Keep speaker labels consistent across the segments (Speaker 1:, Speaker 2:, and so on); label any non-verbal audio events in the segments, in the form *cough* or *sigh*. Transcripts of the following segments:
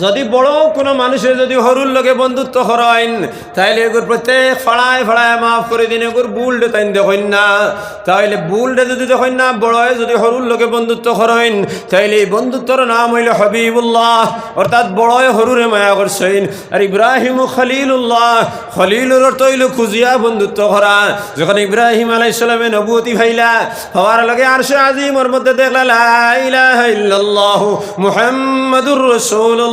Speaker 1: যদি বড় কোনো মানুষের যদি হরুর লগে বন্ধুত্ব করেন তাইলে এগুর প্রত্যেক ফাড়ায় ফাড়ায় মাফ করে দিন, এগুর বুলডে তাই দেখেন না। তাইলে বুলডে যদি দেখেন না, বড়য় যদি হরুর লোকে বন্ধুত্ব করেন তাইলে এই বন্ধুত্বর নাম হইল হবিবুল্লাহ। অর্থাৎ বড়য় হরুরে মায়া করছেন। আর ইব্রাহিম খলিলুল্লাহ, খলিলুর অর্থ হইল খুঁজিয়া বন্ধুত্ব করা যখন ইব্রাহিম আলাইসালামে নবুতি ভাইলা হওয়ার লগে আর সে আজিমর মধ্যে দেখলা, লা ইলাহা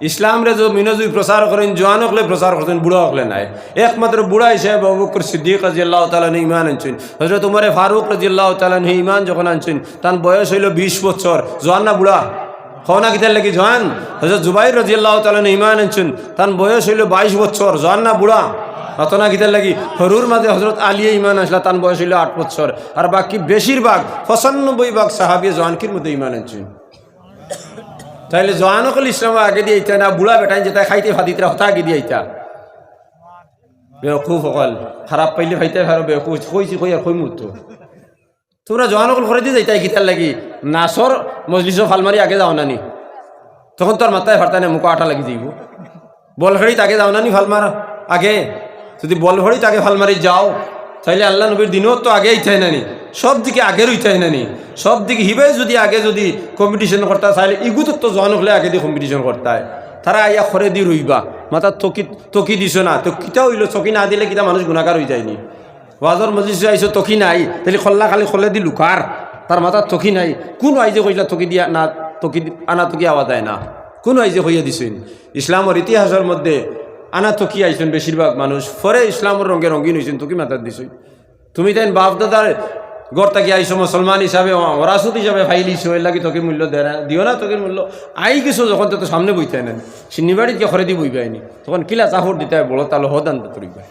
Speaker 1: ইসলাম রে যে মিনজুই প্রচার করেন জোয়ান হকলে প্রচার করছেন বুড়া হকলে নাই। একমাত্র বুড়া হিসেবে ববকর সিদ্দিক রাজি আল্লাহ তালান ইমান আনছেন। হজরত উমরে ফারুক রাজি আল্লাহ তালান ইমান যখন আনছেন, তার বয়স হইল বিশ বছর। জোয়ান না বুড়া? হওনা কিতার লাগি জোয়ান? হজরত জুবাইর রাজি আল্লাহ তালান ইমান আনছেন, তার বয়স হইল বাইশ বছর। জোয়ান না বুড়া? অতনা কিতার লাগি? হরুর মাঝে হজরত আলিয়া ইমান আসলা, তার বয়স হইল আট বছর। আর বাকি বেশিরভাগ পঁচানব্বই ভাগ সাহাবিয়ে জোয়ানকির মধ্যে ইমান আনছেন। তাইলে জওয়ানকল ইসলাম আগে দিয়ে আইতা, না বুড়া বেটাই যেটা খাইতে ফাদিতরা হতা আগে দিয়ে আইতা। বেকুফ অকল, খারাপ পাইলে ভাইতে ভালো বেকুফ কইছি কই আর কই মুহূর্ত তোমরা জওয়ানকল করে দিয়ে যাইতাই কিতার লাগি নাচর মজলিস ফালমারি আগে যাও নানি। তখন তোর মাথায় ফারতা না মুখো আটা লাগি যাইব। বল খেড়িত আগে যাও নানি ফালমার আগে। যদি বল ভরিত আগে ফালমারি যাও তাইলে আল্লাহ নবীর দিনও তো আগে ইচ্ছাই নানি। সব দিকে আগের ইচ্ছাই নানি। সব দিকে হিবে যদি আগে যদি কম্পিটিশন করতে তাহলে ইগুতো তো জন হলে আগে দিয়ে কম্পিটিশন করতে হয় তারা আইয়া খরে দি রইবা। মাথা তকি তকি দিছ না। তো কিতা হইল? চকি না দিলে কিতা মানুষ গুণাগার হয়ে যায়নি। ওয়াজর মজলিস আইসো তকি নাই। তাহলে খল্লা খালি খলে দি লুকার তার মাথা তকি নাই। কোন আইজে কইলা তকি দিয়া না তকি আনা তকি আওয়া দেয় না। কোন আইজে হইয়া দিছেন ইসলামের ইতিহাসের মধ্যে আনা তকি আইছেন বেশিরভাগ মানুষ। ফরে ইসলামের রঙে রঙিন হয়েছেন তকি মাথার দিছই তুমি তাই বাপ দাদার গড় তাকি আইসো মুসলমান হিসাবে ওরাসুদ হিসাবে ফাইলিছো এর লাগি তোকে মূল্য দিও না তোকে মূল্য। আই কিছু যখন তো সামনে বইতে না সিন্নিবাড়িত গিয়ে খরে দি বইবাইনি তখন কিলা চাহর দিতে বড় তাহলে হদান তো তুলিবা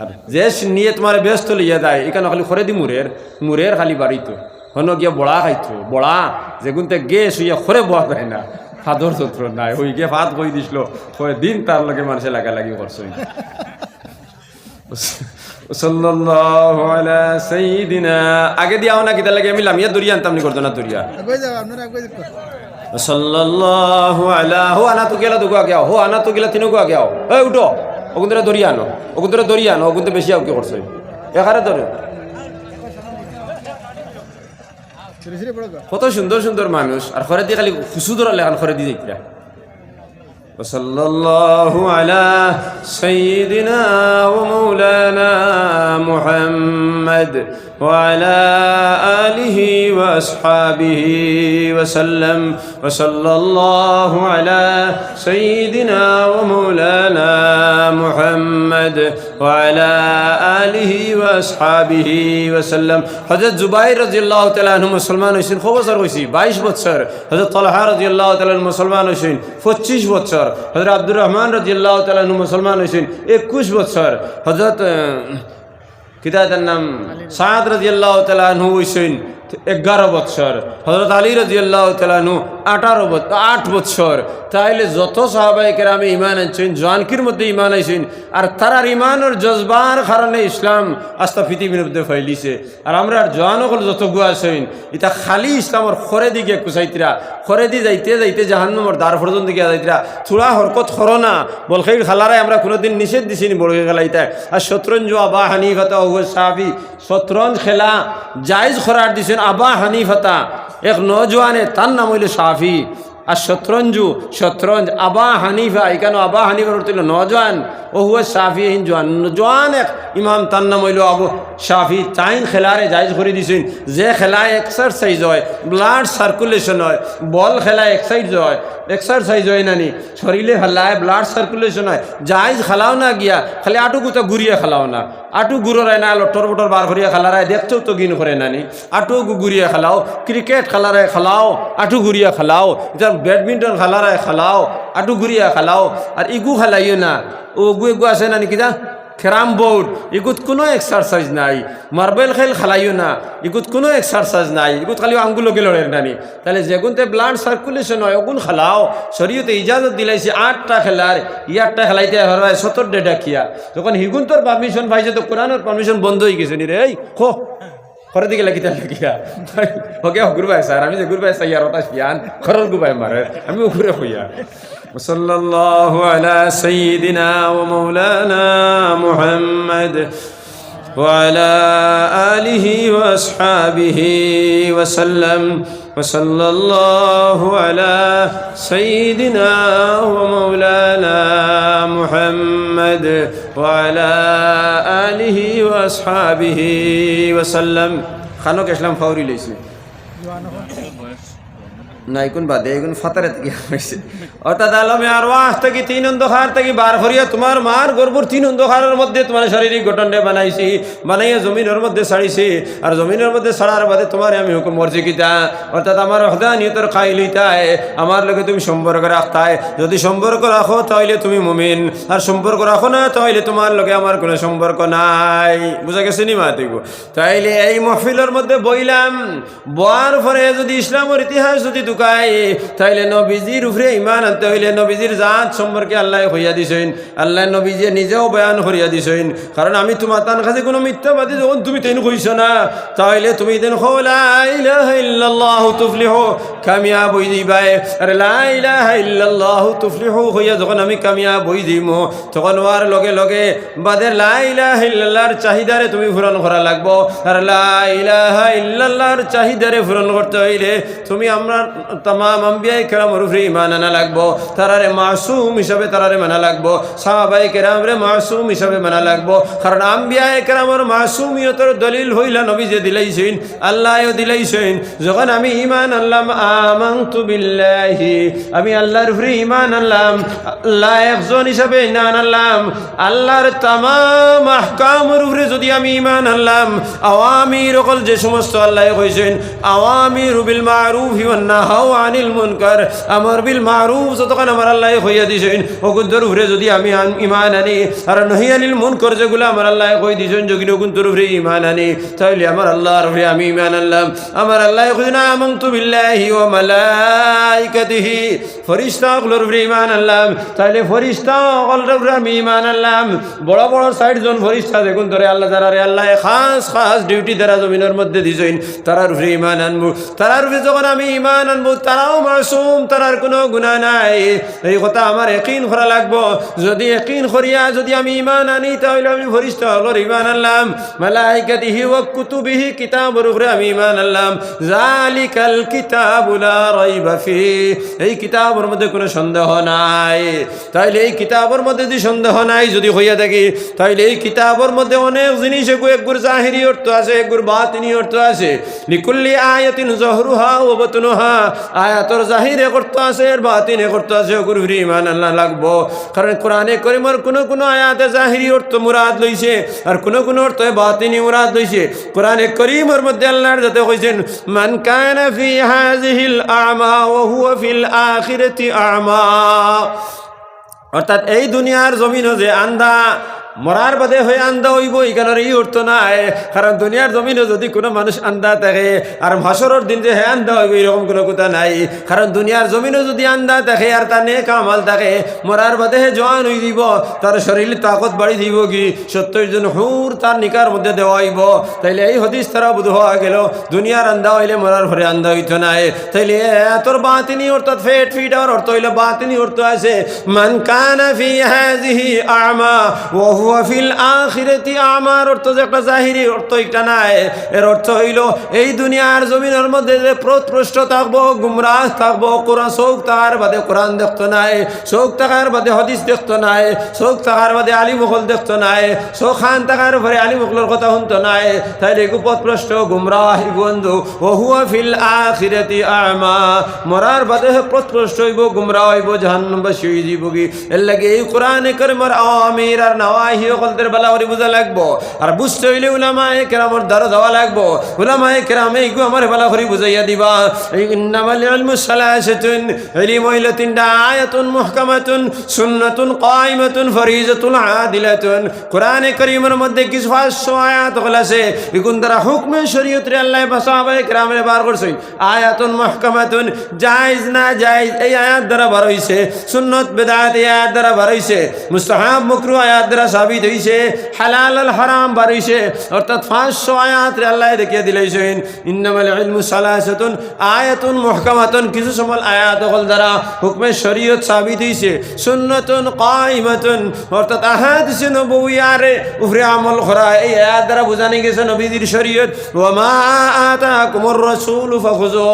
Speaker 1: আর যে নিয়ে তোমার ব্যস্ত লইয়া দেয় এখানে খালি খরে দি মুরের মুরের খালি বাড়িতো। হন গিয়া বড়া খাইতো। বড়া যেগুনতে গে শুইয়া খরে বয়া যায় না। ফাদর চত্র নাই। ওই গিয়ে ফাত কই দিছিল। কয় দিন তার লগে মানুষে লাগালাগি করছে আগে দিয়াও না কিতা লাগে আমি লামিয়া দরিয়া আনতাম নি করতো না দরিয়া সাল্লাল্লাহু আলা হো আনা তো গেলা দুগো আগে হো আনা তো গেলা তিনগো আগে আও এই উঠো ওগুন্তরে দরিয়া আনো ওগুন্তরে দরিয়া আনো ওগুন্তে বেশি আও কি করছে এখানে ধরে
Speaker 2: সিরে সিরে পড়ো গো
Speaker 1: কত সুন্দর সুন্দর মানুষ আর খরে দিয়ে খালি খুশু ধরা লেখান খরে দিয়ে যাইতরা وصلى الله على سيدنا ومولانا محمد وعلى آله وأصحابه وسلم وصلى الله على سيدنا ومولانا محمد وعلى آله وأصحابه وسلم حضرت زبير رضي الله تعالى عنه মুসলমান হয়েছেন খুব বছর হয়েছি বাইশ বছর হজরত তলহা রাজি আল্লাহ তালন মুসলমান হয়েছেন পঁচিশ বছর হজরত আব্দুর রহমান রাজি আল্লাহ তালন মুসলমান হয়েছেন একুশ বছর হজরত কিতা তার নাম সাদ রাজিয়াল্লাহ তালাহু তালু হয়েছেন এগারো বৎসর। হজরত আলী রাজি আল্লাহ আঠারো আট বৎসর। তাইলে যত সাহাবাহিকের আমি ইমান আনছেন, জোয়ানকির মধ্যে ইমান আইছেন আর তারার ইমানের জজবার কারণে ইসলাম আস্থা পৃথিবীর মধ্যে ফেলিছে। আর আমরা জোয়ান হল যত গুয়া আছেন এটা খালি ইসলামর খরে দিকে কুসাইতরা খরে দি যাইতে যাইতে জাহান্নমর দ্বার পর্যন্ত দিকে যাইতরা, থোড়া হরকত খর না। বল সেই খালারাই আমরা কোনোদিন নিষেধ দিছিনি বড় খেলাইতে আর শতরঞ্জ আবা হানিফাতা ওহ সাহাবি শতরঞ্জ খেলা জায়জ খরার দিছেন আবা হানিফাতা। এক নজওয়ানে তার নাম হইল সাফি আর শতরঞ্জু, শতরঞ্জ, আবা হানিফা এখানে আবা অর্থ হইল নজওয়ান? ও হুয়া সাফি হিন জোয়ান জোয়ান এক ইমাম, তার নাম হইল আবু সাফি। চাইন খেলারে জায়জ করে দিছেন। যে খেলায় এক্সারসাইজ হয় ব্লাড সার্কুলেশন হয়, বল খেলায় এক্সাইজ হয় এক্সারসাইজ হয় নানি শরীরে খেলায় ব্লাড সার্কুলেশন হয়। জায়জ খেলাও না গিয়া, খালি আটু গুতা ঘুরিয়ে খেলাও না। আটু গুড়ায় না লটর বটর বার করিয়া খেলারায় দেখতেও তো গিন করে নানি আটু ঘুরিয়ে খেলাও ক্রিকেট খেলারায় খেলাও, আটু ঘুরিয়া খেলাও। এটা ব্যাডমিন্টন খেলারায় খেলাও আটু ঘুরিয়া খেলাও আর ইগু খেলাইও না। ও গু এগু আছে নানি কিনা ক্যারাম বোর্ড এগুত কোনো এক্সারসাইজ নাই। মার্বেল খেল খেলাইও না এগুত কোনো এক্সারসাইজ নাই। এগুত খালি আঙ্গুলকে লড়ের নানি। তাহলে যেগুনতে ব্লাড সার্কুলেশন হয় ওগুন খেলাও। শরীয়তে ইজাজত দিলাইছে আটটা খেলার ই আটটা খেলাইতে হয় সত্তর ডেটা খিয়া যখন হিগুন তোর পারমিশন পাইছে, তো কোরআনের পারমিশন বন্ধ হয়ে গেছে নি রে খো। খরে দিকে লাগিতে লাগিয়া ওকে গুরবাই স্যার আমি যে গুরবাই চাই আর ওটা শিয়ান খরল গুবাই মারে আমি ঘুরে হইয়া وصلى الله على سيدنا ومولانا محمد وعلى آله وأصحابه وسلم وصلى الله على سيدنا ومولانا محمد وعلى آله وأصحابه وسلم. خانوك إسلام فوري ليسي না এখন বাদে এখন ফাতারে থেকে হয়েছে। অর্থাৎ আলমে আর ওয়াহ থেকে তিন অন্ধকার থেকে বার করিয়া তোমার মার গর্বর তিন অন্ধকারের মধ্যে তোমার শারীরিক গঠনটা বানাইছি, বানাইয়া জমিনের মধ্যে ছাড়িছি, আর জমিনের মধ্যে ছাড়ার বাদে তোমার আমি হুকুম মর্জি কিতা অর্থাৎ আমার হদানিয়তর খাই লইতায় আমার লগে তুমি সম্পর্ক রাখতায় যদি সম্পর্ক রাখো তাহলে তুমি মুমিন, আর সম্পর্ক রাখো না তাহলে তোমার লগে আমার কোনো সম্পর্ক নাই। বুঝা গেছে নি মাতিব তাইলে এই মহফিলের মধ্যে বইলাম, বয়ার পরে যদি ইসলামের ইতিহাস যদি ঢুকায় তাইলে নবীজির উপরে ইমান আনতে হইলে নবীজির জাত সম্পর্কে আল্লাহ হইয়া দিছেন। আল্লাহ নবীজি নিজেও বয়ান করিয়া দিছেন। কারণ আমি তোমার তার কাছে কোনো মিথ্যাবাদী যখন তুমি তেন কইছ না তাহলে তুমি দেন ইল্লাল্লাহ তুফলিহ কামিয়াব হই দিবাই আরে, লা ইলাহা ইল্লাল্লাহ তুফলিহ হইয়া যখন আমি কামিয়াব হই দিম তখন ওয়ার লগে লগে বাদের লা ইলাহা ইল্লাল্লাহর চাহিদারে তুমি পূরণ করা লাগবো আর লা ইলাহা ইল্লাল্লাহর চাহিদারে পূরণ করতে হইলে তুমি আমরা তাম আম্বিয়াই কেরামর উপরে ইমান আনা লাগবো। তারারে মাসুম হিসাবে তারারে মানা লাগবো। সাহাবাই কেরামরে মাসুম হিসাবে মানা লাগবো। কারণ আম্বিয়াই কেরামর মাসুমিয়তর দলিল হইলা নবী যে দিলাইছেন আল্লাহও দিলাইছেন। যখন আমি ইমান আনলাম, আমান্তু বিল্লাহি, আমি আল্লাহর উপরে ইমান আনলাম, আল্লাহ একজন হিসাবে ইমান আনলাম, আল্লাহর তামাম আহকামের উপরে যদি আমি ইমান আনলাম, আওয়ামির অকল যে সমস্ত আল্লাহ কইছেন, আওয়ামির বিল মারুফ ওয়ান নাহাউ আনিল মুনকার। আমর বিল মারুফ, যতক্ষণ আমার আল্লাহ হইয়া দিছেন ওগুন্তর উপরে যদি আমি আন- ইমান আনি, আর নহি আনিল মুনকর যেগুলো আমার আল্লাহ কই দিছেন, যদি ওগুন্তর উপরে ইমান আনি তাহলে আমার আল্লাহর উপরে আমি ইমান আনলাম। আমার আল্লাহ কই না, আমান্তু বিল্লাহি ওয়া মালাইকাতিহি। ফরিস্তা ওগুলোর উপরে ইমান আনলাম। তাহলে ফরিস্তা ওগুলোর উপরে আমি ইমান আনলাম। বড় বড় ষাট জন ফরিস্তা দেখুন ধরে আল্লাহ তারা আল্লাহ খাস খাস ডিউটি দ্বারা জমিনের মধ্যে দিছেন, তারার উপরে ইমান আনব। তারার উপরে যখন আমি ইমান আনব তারাও মাসুম, তারার কোনো গুণা নাই। এই কথা আমার একিন করা লাগবো। যদি একিন করিয়া যদি আমি ইমান আনি, তাহলে আমি ফরিস্তা হলোর ইমান আনলাম। মালাইকাতিহি ওয়া কুতুবিহি কিতাবের উপরে আমি ইমান আনলাম। জালিকাল কিতাবুলা রাইবা ফি। এই কিতাবের মধ্যে কোনো সন্দেহ নাই। তাইলে এই কিতাবের মধ্যে যদি সন্দেহ নাই, যদি হইয়া থাকি, তাইলে এই কিতাবের মধ্যে অনেক জিনিস একগুর জাহিরি অর্থ আছে, একগুর বাতিনি অর্থ আছে। লিকুল্লি আয়াতিন জহরুহা ও বতনুহা। আয়াতর জাহিরে করতে আছে এর বাতিনে করতে আছে ওগুর ফিরি ইমান আল্লাহ লাগবো। কারণ কোরআনে করিমর কোনো কোনো আয়াতে জাহিরি অর্থ মুরাদ লইছে, আর কোনো কোনো অর্থ বাতিনি মুরাদ লইছে। কোরআনে করিমর মধ্যে আল্লাহর যাতে কইছেন, মান কানা ফি হাযিহিল আমা ওয়া হুয়া ফিল আখিরাতি আমা। অর্থাৎ এই দুনিয়ার জমিনও যে আন্দা মরার বাদে হয়ে আন্দা হইব এখানের এই অর্থ নাই। কারণ দুনিয়ার জমিনে যদি কোনো মানুষ আন্দা থাকে আর ভাসরের দিন যে হে আন্দা হইব, এরকম কোনো কথা নাই। কারণ দুনিয়ার জমিনে যদি আন্দা থাকে আর তার নে কামাল থাকে মরার বাদে হে জোয়ান হয়ে দিব, তার শরীর তাকত বাড়ি দিব কি? সত্তর জন হুর তার নিকার মধ্যে দেওয়া হইব। তাইলে এই হদিস তারা বুধ হওয়া গেল, দুনিয়ার আন্দা হইলে মরার ঘরে আন্দা হইতো নাই। তাইলে তোর বাতিনি অর্থাৎ ফেট ফিট আর অর্থ হইলে, বাতিনি অর্থ আছে, মান কানা ফি হাযিহি আমা, ওয়া হুয়া ফিল আখিরাতি আমার অর্থ যে একটা জাহিরি অর্থ একটা নাই। এর অর্থ হইল এই দুনিয়ার জমিনের মধ্যে যে প্রৎপৃষ্ট থাকব, গুমরাহ থাকব, কোরআন চৌক থাকার বাদে কোরআন দেখতো নাই চৌক থাকার বাদে হদিস দেখতো নাই চৌক থাকার বাদে আলী মুঘল দেখতো নাই চৌক খান থাকার পরে আলী মুঘলের কথা শুনতো নাই। তাই রেগু পথপ্রষ্ট গুমরাহ বন্ধু। ওহুয়া ফিল আখিরাতি আমা। মরার বাদে পথপ্রষ্ট হইব, গুমরাহ হইব জাহান্নবাসী যাইব কি? এর লাগে এই কোরআনে করে মর আমির আর নওয়াই অকলদের বেলা করে বোঝা লাগবো। আর বুঝতে হইলে উলামায়ে কেরামর লাগবো। উলামায়ে কেরামে এইগু আমার বেলা বুঝাইয়া দিবা। না এই মুস্তাহাব আয়াত দ্বারা সাবিত হইছে হালাল আল হারাম হইছে অর্থাৎ পাঁচশো আয়াত আল্লাহ দেখিয়ে দিলেছেন, ইন্নামাল আয়াতুন মুহকামাতুন। কিছু সময় আয়াত হল দ্বারা হুকমে শরীয়ত সাবিত হইছে, সুন্নতুন কাইমাতুন অর্থাৎ আহাদিসে নবুয়ারে উফরে আমল করা, এই আয়াত দ্বারা বোঝানি গেছে নবীদের শরীয়ত, ওয়ামা আতাকুমুর রাসূলু ফাখুযু,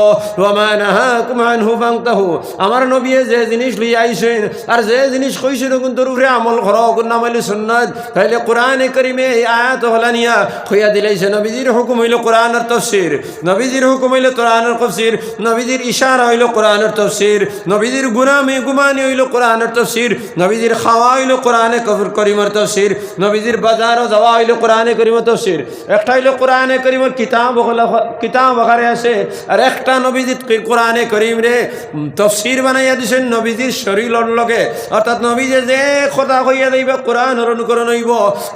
Speaker 1: ওয়ামা নাহাকুম আনহু ফান্তাহু আমার নবী যে জিনিস লই আইছেন আর যে জিনিস কইছেন কোন তোর উপরে আমল করো কোন নামাইলে সুন্নাত তাইলে কোরআনে করিমে এই আয়াত হলানিয়া খইয়া দিলাইছে নবীজির হুকুম হইল কোরআনের তফসির, নবীজির হুকুম হইল কোরআনের তফসির নবীজির ইশারা হইল কোরআনের তফসির, নবীজির গুনামি গুমানি হইল কোরআনের তফসির, নবীজির খাওয়া হইল কোরআনে কবর করিমের তফসির, নবীজির বাজারও যাওয়া হইল কোরআনে করিমের তফসির, একটা হইল কোরআনে করিমের কিতাব কিতাব আকারে আছে, আর একটা নবীজির কোরআনে করিম রে তফসির বানাইয়া দিছেন নবীজির শরীরের লগে, অর্থাৎ নবীজে যে কথা কইয়া দিবে কোরআনের অনুকরণ হইব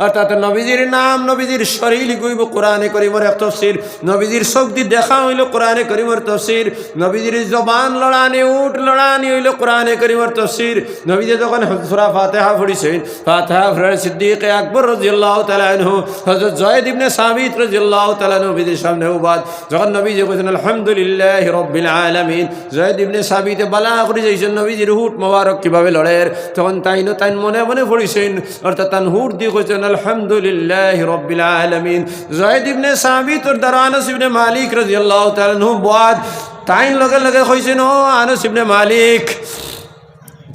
Speaker 1: অর্থাৎ নবীজির নাম নবীজির শরীর কইব কোরআনে করিমর এক তফসির। নবীজির শক্তি দেখা হইল কোরআনে করিমর তফসির। নবীজির জবান লড়ানি উঠ লড়ানি হইল কোরআনে করিমর তফসির। নবীজে যখন সুরা ফাতেহা পড়িছেন, ফাতেহা ফুরার সিদ্দিক আকবর রাদিয়াল্লাহু তাআলা আনহু, হযরত জয়েদ ইবনে সাবিত রাদিয়াল্লাহু তাআলা নবীদের সামনে উবাদ। যখন নবীজি কইছেন আলহামদুলিল্লাহি রাব্বিল আলামিন জয়েদ ইবনে সাবিতে বালা করে যাইছেন, নবীজির হুট মোবারক কীভাবে লড়ের তখন তাই ন তাই মনে মনে পড়িছেন, অর্থাৎ তান হুট দিয়ে কইছেন আলহামদুলিল্লাহি রাব্বিল আলামিন। জয়েদ ইবনে সাবিত ওর দ্বারা আনাস ইবনে মালিক রাদিয়াল্লাহু তাআলা আনহু বাদ তাই লগে লগে কইছেন, ও আনাস ইবনে মালিক,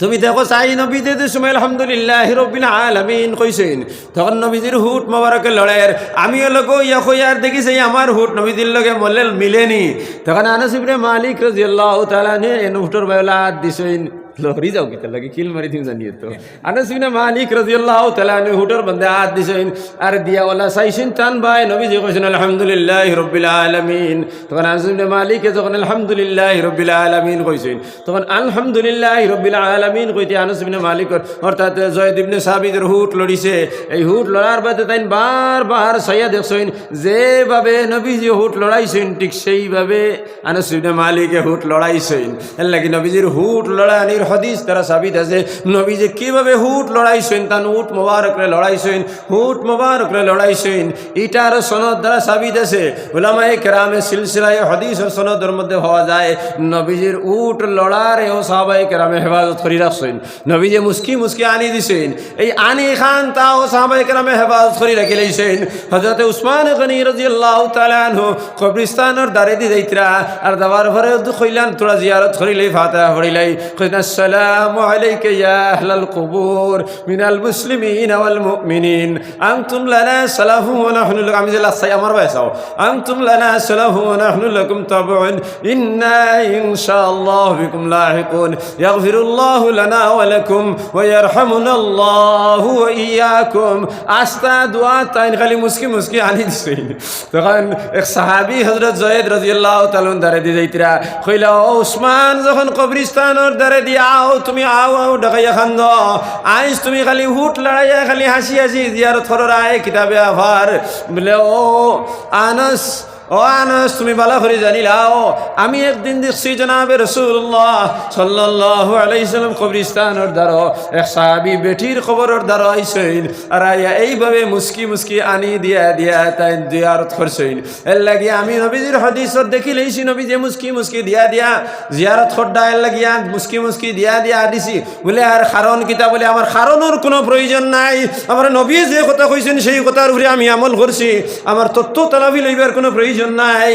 Speaker 1: তুমি দেখো চাই নবীদের সময় আলহামদুলিল্লাহ রবিল আলমিন কইছেন, তখন নবীজির হুট মোবারকে লড়াইয়ের, আমিও লোক ইয়া কইয়ার দেখিছে আমার হুট নবীজির লগে মল্লে মিলেনি। তখন আনসিবরে মালিক রাজিয়াল্লাহু তাআলা নে এন হুটর বেলা দিছেন কি লাগে কিল মারি তুমি জানিয়ে তো আনসিবনে মালিক রাজিয়াল্লাহু তাআলা নে হুটর বন্দে হাত দিছেন আর দিয়া ওলা চাইছেন টান ভাই নবীজি কইছেন আলহামদুলিল্লাহ রবিল আলমিন তখন আনসিবনে মালিকে যখন আলহামদুলিল্লাহ রবিল আলমিন কইছেন তখন আলহামদুলিল্লাহ রবিল আলমিন কইতে আনস ইবনে মালিকর অর্থাৎ জয়দ ইবনে সাবিদের হুট লড়িছে এই হুট লড়ার বাদে তাই বারবার সাইয়া দেখছেন যেভাবে নবীজি হুট লড়াইছেন ঠিক সেইভাবে আনস ইবনে মালিকে হুট লড়াইছেন এর লাগি নবীজির হুট লড়ানির হদিস তারা সাবিত আছে, নবীজি কীভাবে হুট লড়াইছেন, তান হুট মোবারকরে লড়াইছেন, হুট মোবারকরে লড়াইছেন ইটার সনদ দ্বারা সাবিত আছে। ওলামায়ে কেরামে সিলসিলায় হদিসের সনদের মধ্যে হওয়া যায়, নবীজির উট লড়ার ও সাহাবাই কেরামে হেফাজত করি রাখছেন। নবীজি মুস্কি মুস্কি আনি দিছেন, এই আনি খান তাও সাহাবাই কেরামে হেফাজত করি রাখি লাইছেন হজরত উসমান গনি রাজিয়াল্লাহু তাআলা আনহু কবরিস্তানের দারে দি যাইতরা, আর দাবার ভরে কইলান তোরা জিয়ারত করিলাই ফাতিহা পড়িলাই কইনা আসসালামু আলাইকা ইয়া আহলাল কুবুর মিনাল মুসলিমিন ওয়াল মুমিনিন আনতুম লানা সালাহু ওয়া নাহনু লাকুম আমি যে লাসাই আমার বয়সাও আনতুম লানা সালাহু ওয়া নাহনু লাকুম তাবউন ইন্না ইনশাআল্লাহ বিকুম লাহিকুন ইয়াগফিরুল্লাহু লানা ওয়া লাকুম ওয়া ইয়ারহামুনাল্লাহু ওয়া ইয়াকুম আস্তা দোয়া তাইন খালি মুস্কি মুস্কি আনি দিছেন তখন এক সাহাবী হযরত জয়েদ রাদিয়াল্লাহু তাআলা দারে দি যাইতরা কইলা ও উসমান যখন কবরিস্তানের দারে দি আও তুমি আও আও, ডাকাইয়া খান্দ। আইস তুমি খালি হুট লড়াইয়া খালি হাসি হাসি জিয়ার থর রায়, কিতাবে আভার। বলে, ও আনস ও আনস, তুমি ভালো করে জানিলাও আমি একদিন দেখছি জনাবে রসুল্লাহ সাল্লাল্লাহু আলাইহি সাল্লাম কবরিস্তানের দ্বারা এক সাহাবি বেটির খবরের দ্বারা আইসেন আর এইভাবে মুস্কি মুস্কি আনি দিয়া দিয়া তাই জিয়ারত করছেন। এর লাগি আমি নবীজির হদিসত দেখি লইছি, নবীজি মুস্কি মুস্কি দিয়া দিয়া জিয়ারত খড্ডা এর লাগিয়া মুস্কি মুস্কি দিয়া দিয়া দিছি। বলে, আর কারণ কিতা? বলে, আমার কারণের কোনো প্রয়োজন নাই। আমার নবী যে কথা কইছেন সেই কথার উপরে আমি আমল করছি। আমার তত্ত্ব তলাবি লইবার কোনো প্রয়োজন নাই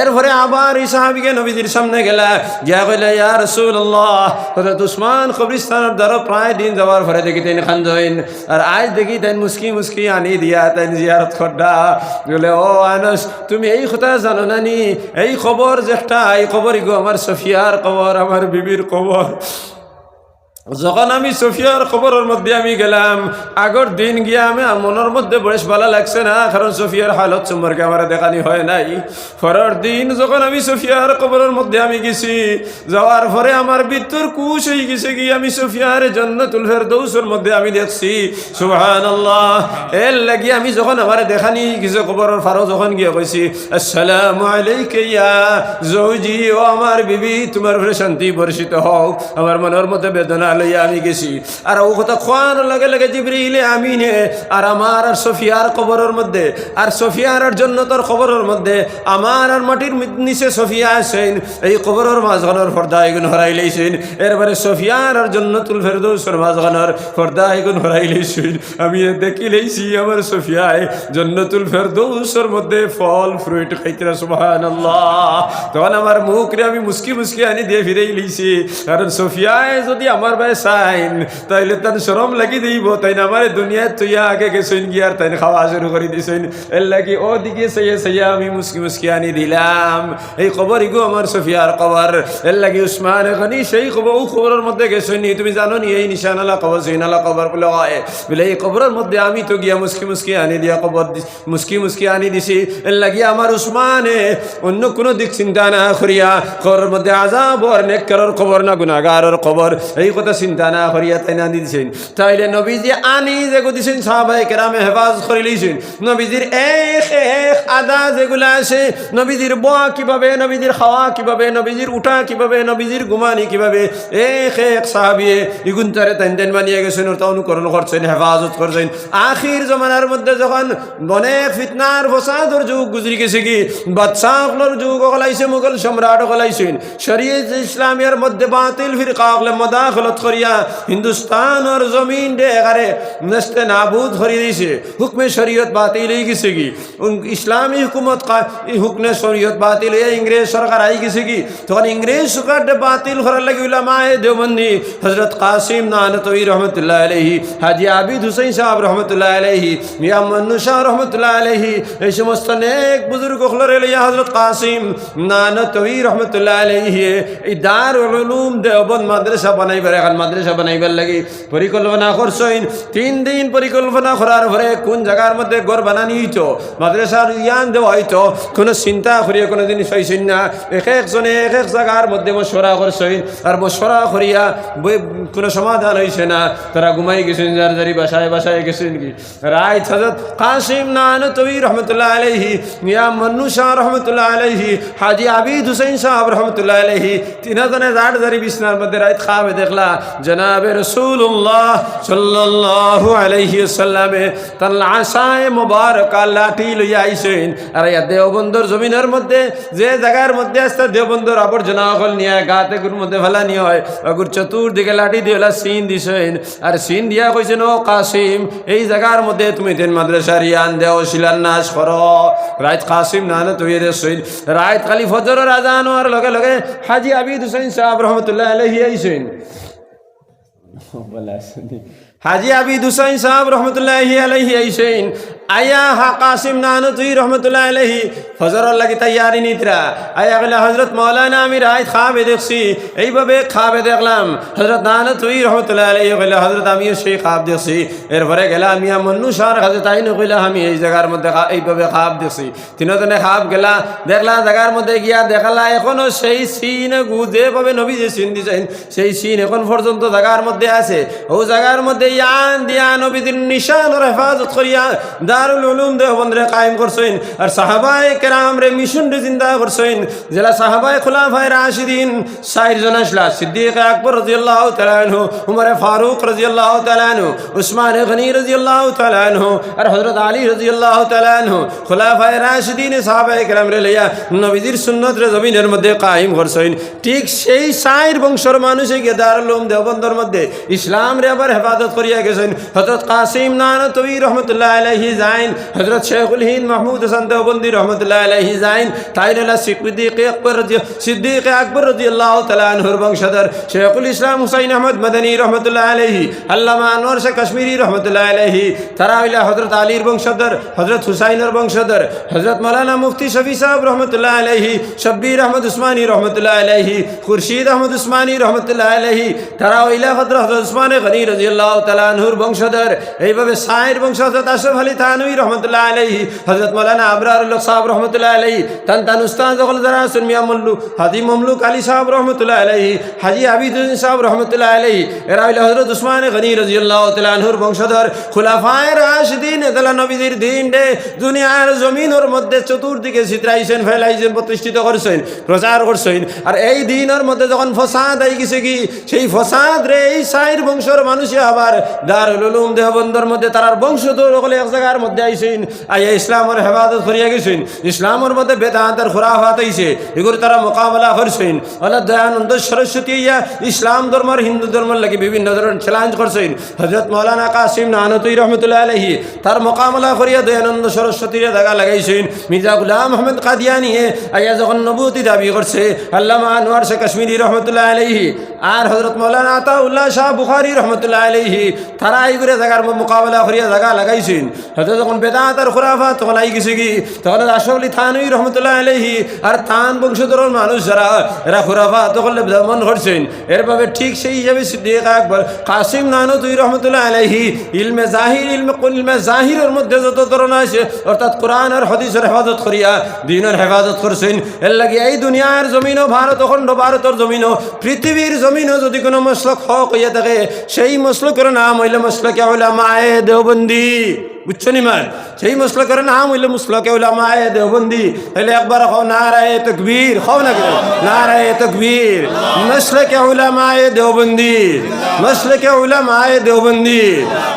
Speaker 1: এরপরে আবার এই সাহাবিকে নবীজির সামনে গেলা, গিয়া কইলে, ইয়া রাসূলুল্লাহ, হযরত উসমান কবরিস্তানের দ্বারা প্রায় দিন যাওয়ার পরে দেখি তাই খান্দইন আর আজ দেখি তাই মুস্কি মুস্কি আনি দিয়া তাই জিয়ারত খড্ডা বলে, ও আনস, তুমি এই কথা জানো না নি? এই খবর যেটা এই খবর গো আমার সফিয়ার খবর, আমার বিবির খবর। যখন আমি সফিয়ার খবরের মধ্যে আমি গেলাম, আগর দিন গিয়ে আমি মনের মধ্যে বেশ ভালো লাগছে না, কারণ সফিয়ার হালত সম্পর্কে আমার দেখানি হয় নাই। পরের দিন যখন আমি সফিয়ার খবরের মধ্যে আমি গেছি, যাওয়ার পরে আমার বিদ্যুর কুশ হয়ে গেছে কি আমি সফিয়ার জন্য তুলফের দৌসের মধ্যে আমি দেখছি সুহান আল্লাহ এর লাগি আমি যখন আমার দেখানি কিছু খবরের ফারো যখন গিয়ে কইছি, আসসালামু আলাইকা ইয়া জৌজি ও আমার বিবি, তোমার শান্তি বর্ষিত হোক আমার মনের মধ্যে বেদনা আমি গেছি। আর ও কথা আমি নে আর আমার আর সফিয়ার মধ্যে, আর সফিয়ার জন্নতর খবরের মধ্যে, আমার আর মাটির নিচে সফিয়া এই মাঝখানোর পর্দা এগুন হরাই লইছেন। এরপরে সফিয়ার জন্নতুল ফেরদৌসের মাঝখানোর পর্দা এগুন হরাই লইছেন। আমি দেখি লইছি আমার সফিয়ায় জন্নতুল ফেরদৌসের মধ্যে ফল, ফ্রুইট খাইতরা সুবহান তখন আমার মুখ রে আমি মুসকি মুসকি আনি দিয়ে ফিরেই লইছি। কারণ সফিয়ায় যদি আমার ভাই চাইন তাইলে তার সরম লাগি দিব তাই না আমার দুনিয়া তুইয়া আগে গেছেন গিয়ার তাই খাওয়া শুরু করে দিছেন এর ও দিকে সাইয়া সাইয়া আমি মুসকি মুসকি আনি দিলাম। এই খবর ইগো আমার সফিয়ার খবর। এর উসমান এখানি সেই খবর, ও খবরের মধ্যে গেছেন তুমি জানো নি, এই নিশানালা খবর সেইনালা খবর বলে হয় বলে, এই খবরের মধ্যে আমি তো গিয়া মুসকি মুসকি আনি দিয়া খবর মুসকি মুসকি আনি দিছি। এর লাগি আমার উসমানে অন্য কোনো দিক চিন্তা না করিয়া খবরের মধ্যে আজাব আর নেককারর খবর না গুনাগারর খবর। এই কথা চিন্তা না করিয়া তাই না দিছেন তাইলে নবীজি আনি যে দিছেন সাহাবাই কেরামে হেফাজ করে লইছেন নবীজির এক এক আদা যেগুলা আছে নবীজির বোয়া কীভাবে নবীজির খাওয়া কীভাবে নবীজির উঠা কীভাবে নবীজির ঘুমানি কীভাবে, এক এক সাহাবিয়ে ইগুন তারে তেন তেন বানিয়ে গেছেন ওটা অনুকরণ করছেন হেফাজত করছেন আখির জমানার মধ্যে যখন অনেক ফিতনার ফসাদর যুগ গুজরি গেছে কি বাদশাহর যুগ ওগলাইছে মুঘল সম্রাট ওগলাইছেন শরীয়ত ইসলামের মধ্যে বাতিল ফিরকা মদাখলত করিয়া হিন্দুস্তানের জমিন ডে এগারে নস্তে নাবুদ করে দিয়েছে হুকমে শরীয়ত বাতিল হয়ে গেছে কি? ইসলামী হুকুমত হুকমে শরীয়ত বাতিল হয়ে ইংরেজ সরকার আই গেছে কি? তখন ইংরেজ সরকার বাতিল করার লাগে উলামায়ে দেওবন্দি হজরত কাসিম নানতই রহমতুল্লাহ আলহি হাজি আবিদ হুসাইন সাহেব রহমতুল্লাহ আলহি মিয়া মন্নু শাহ রহমতুল্লাহ আলহি এই সমস্ত নেক বুজুর্গ হলরে লইয়া হজরত কাসিম নানতই রহমতুল্লাহ আলহি এই দার উলুম দেওবন্দ মাদ্রাসা বানাইবার এখন মাদ্রাসা বানাইবার লাগি পরিকল্পনা করছেন তিন দিন পরিকল্পনা করার পরে কোন জায়গার মধ্যে ঘর বানানি হইতো, মাদ্রাসার ইয়ান দেওয়া হইতো, কোনো চিন্তা করিয়া কোনো জিনিস হয়েছেন না। এক একজনে এক এক জায়গার মধ্যে মশরা করছেন আর মশরা করিয়া কোনো সমাধান হয়েছে না। তারা ঘুমাই গেছেন, যার যারি বাসায় বাসায় গেছেন কি? রায় হজরত কাসিম নান তবি রহমতুল্লাহ আলহি মিয়া মন্নু শাহ রহমতুল্লাহ আলহি হাজি আবিদ হুসেন সাহেব রহমতুল্লাহ আলহি তিনজনে যার যারি বিছনার মধ্যে রাত খাবে দেখলা জনাবে রসুল্লাহ সাল্লাল্লাহু আলাইহি সাল্লামে তার আশায় মোবারক লাঠি লইয়া আইসেন। আর ইয়া দেওবন্দর জমিনের মধ্যে, যে জায়গার মধ্যে আসতে দেওবন্দর আবর্জনা অকল নিয়ে গাতে গুর মধ্যে ফেলা নিয়ে হয়। অগুর চতুর্দিকে লাঠি দিয়ে ওলা সিন দিছেন। আর সিন দিয়া কইছেন, ও কাসিম, এই জায়গার মধ্যে তুমি তেন মাদ্রাসার ইয়ান দেও, শিলান্যাস কর। রাইত কাসিম না না, তুই দেছেন রাইত খালি ফজরের আজান হওয়ার লগে লগে হাজি আবিদ হুসেন সাহেব রহমতুল্লাহ আলহি আইসেন। *laughs* হাজি আবিদ হুসাইন সাহেব রহমতুল্লাহ আলহি আইসেন আয়া হা কাসিম নানু তুই রহমতুল্লাহ আলহি ফজরের লাগি তৈয়ারি নিতরা আয়া গেলে হজরত মৌলানা আমি রায় খাবে দেখছি। এইভাবে খাবে দেখলাম। হজরত নানু তুই রহমতুল্লাহ আলহি গেলে হজরত আমিও সেই খাব দেখছি। এরপরে গেলাম ইয়া মন্নু সার কাছে তাই নকইলা আমি এই জায়গার মধ্যে এইভাবে খাব দেখছি। তিনজনে খাব গেলা। দেখলা জায়গার মধ্যে গিয়া দেখালা এখনও সেই সিন গু যেভাবে নবী যে সিন দিয়েছেন সেই সিন এখন পর্যন্ত জায়গার মধ্যে আছে। ও জায়গার মধ্যে ইয়ান দিয়া নবীদের নিশান হেফাজত করিয়া দারুল উলুম দেহবন্ধরে কায়েম করছেন। আর সাহাবায়ে কেরাম রে মিশন রে জিন্দা করছেন। জেলা সাহাবায়ে খোলাফায়ে রাশিদিন সাইর জন আসলা, সিদ্দিক আকবর রাদিয়াল্লাহু তাআলা আনহু, উমর ফারুক রাদিয়াল্লাহু তাআলা আনহু, উসমান গনি রাদিয়াল্লাহু তাআলা আনহু, আর হযরত আলী রাদিয়াল্লাহু তাআলা আনহু খোলাফায়ে রাশিদিন সাহাবায়ে কেরাম রে লইয়া নবীজির সুন্নত রে জমিনের মধ্যে কায়েম করছেন। ঠিক সেই সাইর বংশের মানুষে গিয়ে দারুল উলুম দেওবন্দর মধ্যে ইসলাম রে আবার হেফাজত করিয়া গেছেন। হজরত কাসিম নানতবী রহমতুল্লাহ আলহি জাইন হজরত শেখুল হিন্দ মাহমুদ হাসান দেওবন্দি রহমতুল্লাহ আলহি জাইন তাইরুল্লাহ সিদ্দিক আকবর সিদ্দিক আকবর রাজি আল্লাহ বংশধর শেখুল ইসলাম হুসাইন আহমদ মদনী রহমতুল্লাহ আলহি আল্লামা আনোয়ার শেখ কাশ্মীরি রহমতুল্লাহ আলহি তারা হইলা হজরত আলীর বংশধর হজরত হুসাইনের বংশধর হজরত মৌলানা মুফতি শফি সাহেব রহমতুল্লাহ আলহি শব্বির আহমদ উসমানী রহমতুল্লাহ আলহি খুরশিদ আহমদ উসমানী রহমতুল্লাহ আলহি তারা হইলা হজরত হজরত উসমানে গনি রাজি আল্লাহ তালানহুর বংশধর। এইভাবে সাইর বংশ হজরত আশরফ আলী থানবী রহমতুল্লাহ আলহি হজরত মৌলানা আবরারুল্লাহ সাহেব রহমতুল্লাহ আলহি তান তান উস্তাদ যখন যারা আছেন মিয়া মল্লু, হাজি মমলুক আলী সাহেব রহমতুল্লাহ আলহি হাজি আবিদুদ্দিন সাহেব রহমতুল্লাহ আলহি এরা হইলা হজরত উসমানে গনি রাজি আল্লাহ তালানহুর বংশধর, খুলাফায় রাশিদিন এদালা নবীদের দিন রে, দুনিয়ার জমিনের মধ্যে চতুর্দিকে চিত্রাইছেন ফেলাইছেন, প্রতিষ্ঠিত করছেন, প্রচার করছেন, আর এই দিনের মধ্যে যখন ফসাদ আই গেছে কি, সেই ফসাদ রে, এই সাইর বংশের মানুষে আবার দারুল উলুম দেহবন্দর মধ্যে তারার বংশ তো সকলে এক জায়গার মধ্যে আইয়া ইসলামের হেফাজত করিয়া গেছেন। ইসলামের মধ্যে বেদান্তের খুরাফাত আইছে এগুলো তারা মোকাবেলা করছেন। আল্লাহ দয়ানন্দ সরস্বতী ইয়া ইসলাম ধর্মের, হিন্দু ধর্মের লাগি বিভিন্ন ধরনের চ্যালেঞ্জ করছেন। হজরত মৌলানা কাসিম নানতুই রহমতুল্লাহ আলহি তার মোকাবেলা করিয়া দয়ানন্দ সরস্বতীর দাগা লাগাইছেন। মির্জা গুলাম আহমেদ কাদিয়ানিয়ে আইয়া যখন নবুতি দাবি করছে, আল্লামা আনোয়ার শেখ কাশ্মীরি রহমতুল্লাহ আলহি আর হজরত মৌলানা আতাউল্লাহ শাহ বুখারি রহমতুল্লাহ আলহি তারা এই করে জায়গার মোকাবেলা করিয়া জায়গা লাগাইছেন। যখন বেদাত আর খুরাফা তখন আই গেছে কি? তখন আসলি থানুই রহমতুল্লাহ আলহি আর থান বংশধরের মানুষ যারা, এরা খুরাফা তখন দমন করছেন। এরভাবে ঠিক সেই হিসাবে সিদ্দিক আকবর, কাসিম নানুতুই রহমতুল্লাহ আলহি ইলমে জাহির, ইলমে ইলমে জাহিরের মধ্যে যত ধরনের আছে, অর্থাৎ কোরআন আর হদিসের হেফাজত করিয়া দিনের হেফাজত করছেন। এর লাগি এই দুনিয়ার জমিনও ভারত, অখণ্ড ভারতের জমিনও, পৃথিবীর জমিনও যদি কোনো মশলক হক হইয়া থাকে, সেই মশলকের নাম হইলে মশলকে হইলে মায়ে দেওবন্দি। বুঝছ নি মান সেই মশলকের নাম হইলে মুসলকে হইলে মায়ে দেওবন্দি। হইলে একবার খাও নারায় তকবীর খাও না কেন? নারায় তকবীর। মশলকে হইলে মায়ে দেওবন্দি। মশলকে হইলে মায়ে দেওবন্দি।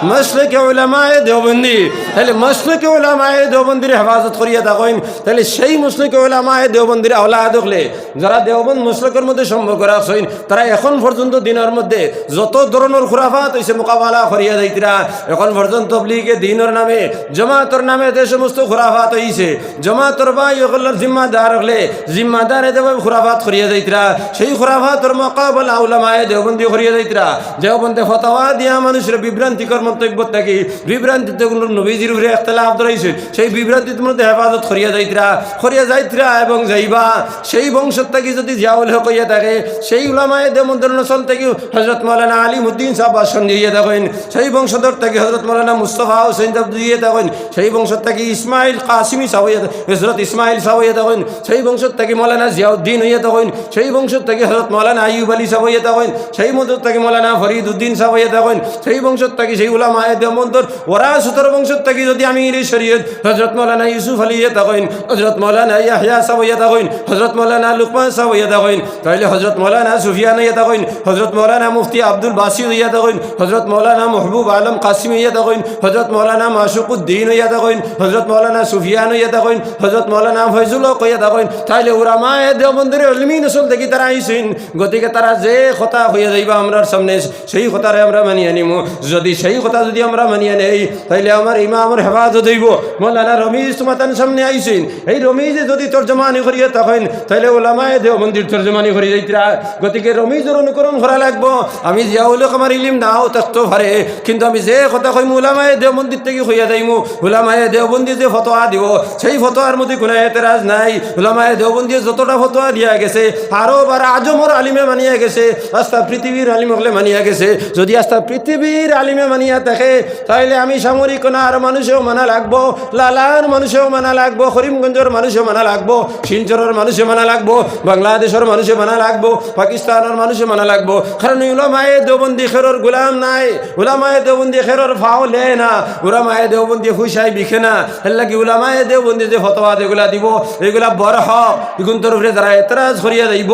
Speaker 1: মশলকে হইলে মায়ে দেওবন্দি। তাহলে মশলকে হইলে মায়ে দেওবন্দির হেফাজত করিয়া থাকেন তাহলে সেই মুসলিকে হইলে মায়ে দেওবন্দির আওলাদ হলে যারা দেওবন্দ মুসলকের মধ্যে সম্পর্ক রাখছেন তারা এখন পর্যন্ত দিনের মধ্যে যত ধরনের খুরাফাত হয়েছে মোকাবেলা করিয়া যাইতরা, এখন পর্যন্ত তবলিগে দিনের নামে, জমাতর নামে যে সমস্ত খুরাফাত হয়েছে জমাতর বা ইগলের জিম্মাদার হলে জিম্মাদার দেব খুরাফাত করিয়া যাইতরা, সেই খুরাফাতর মোকাবেলা উলামায়ে দেওবন্দি করিয়া যাইতরা। দেওবন্দে ফতোয়া দিয়া মানুষের বিভ্রান্তিকর মন্তব্য থাকি, বিভ্রান্তিতে কোনো নবীজির উপরে একতলাফ ধরাইছে, সেই বিভ্রান্তির মধ্যে হেফাজত করিয়া যাইতরা করিয়া যাইতরা এবং যাইবা। সেই বংশত থাকি যদি জিয়াউল হক হইয়া থাকে, সেই উলামায়ে দেমন্দের নসল থেকে হজরত মৌলানা আলী মুদ্দিন সাহেব ভাষণ দিয়ে থাকেন। সেই বংশধর থেকে হজরত মৌলানা মুস্তফা হোসেন দিয়ে থাকেন সেই বংশত থেকে ইসমাইল কাসিমি সাহেব হজরত ইসমাইল সাহেব থাকেন সেই বংশত থেকে মৌলানা জিয়াউদ্দিন হইয়া থাকেন সেই বংশত থেকে হজরত মৌলানা আইয়ুব আলী সাহেব থাকেন সেই মধ্যে থেকে মৌলানা ফরিদ উদ্দিন সাহেব থাকেন সেই বংশত থেকে সেই উলামায়ে দেমন্তর ওরা সুতর বংশত থেকে যদি আমি শরীয়ত হজরত মৌলানা ইউসুফ আলী ইয়ে থাকেন হজরত মৌলানা ইয়াহিয়া সাহেব ইয়ে থাকেন হজরত মৌলানা লুকমান সাহেব ইয়ে থাকেন তাহলে হজরত মৌলানা সুফিয়ান ইয়ে থাকেন হজরত মৌলানা মুফতি আব্দুল বাসির ইয়ে থাকেন হজরত মৌলানা মহবুব আলম কাসিম ইয়ে থাকেন হজরত মৌলানা মাসুকুদ্দিন ইয়ে থাকেন হজরত মৌলানা সুফিয়ান ইয়ে থাকেন হজরত মৌলানা ফয়জুল হক ইয়ে থাকেন। তাহলে ওরা মায়ে দেওবন্দিরে অলমি নসল দেখি তারা আইসিন, গতিকে তারা যে কথা হইয়া যাইবা আমরার সামনে, সেই কথারে আমরা মানিয়ে নিম। যদি সেই কথা যদি আমরা মানিয়ে নেই, তাইলে আমার ইমামর হেফাজত হইব। মৌলানা রমিজ তোমার সামনে আইসিন। এই রমিজে যদি তর্জমানি করিয়া তখন তাইলে ওলামায় দেও মন্দির তর্জমানি করি যাইতরা। গতিকে রমিজের অনুকরণ করা লাগবো। আমি জিয়াউলক আমার ইলিম নাও থাকতে পারে, কিন্তু আমি যে কথা কইমু ওলামায় দেও মন্দির থেকে হইয়া যাইমু। ওলামায় দেওবন্দি যে ফতোয়া দিব, সেই ফতোয়ার মধ্যে কোনো এতেরাজ নাই। ওলামায় দেওবন্দি যতটা ফতোয়া দিয়া গেছে, আরও বার আজমর আলিমে মানিয়া গেছে, আস্তা পৃথিবীর আলিম হলে মানিয়া গেছে। যদি আস্তা পৃথিবীর আলিমে মানিয়া থাকে তাহলে আমি সামরিক কোনার মানুষেও মানা লাগবো, লালার মানুষেও মানা লাগবো, করিমগঞ্জের মানুষেও মানা লাগবো, শিলচরের মানুষে মানা লাগবো, বাংলাদেশের মানুষে মানা লাগবো, পাকিস্তানের মানুষে মানা লাগবো। কারণ উলামায়ে দেওবন্দি খেরোর গুলাম নাই উলামায়ে দেওবন্দি খেরোর ফাও লে না। উলামায়ে দেওবন্দি হুসাই বিখে না। হেল্লা কি উলামায় দেওবন্দি যে ফতোয়া এগুলা দিব, এগুলা বড় হক ইগুন তোর উপরে যারা এতরাজ করিয়া যাইব,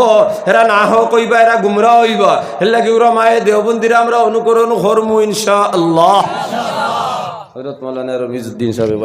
Speaker 1: এরা না হোক কইবা এরা গুমরা হইব। হেল্লা কি উলামায় দেওবন্দিরা আমরা অনুকরণ করমু ইনশা আল্লাহ হজরত মৌলানা রমিজুদ্দিন সাহেব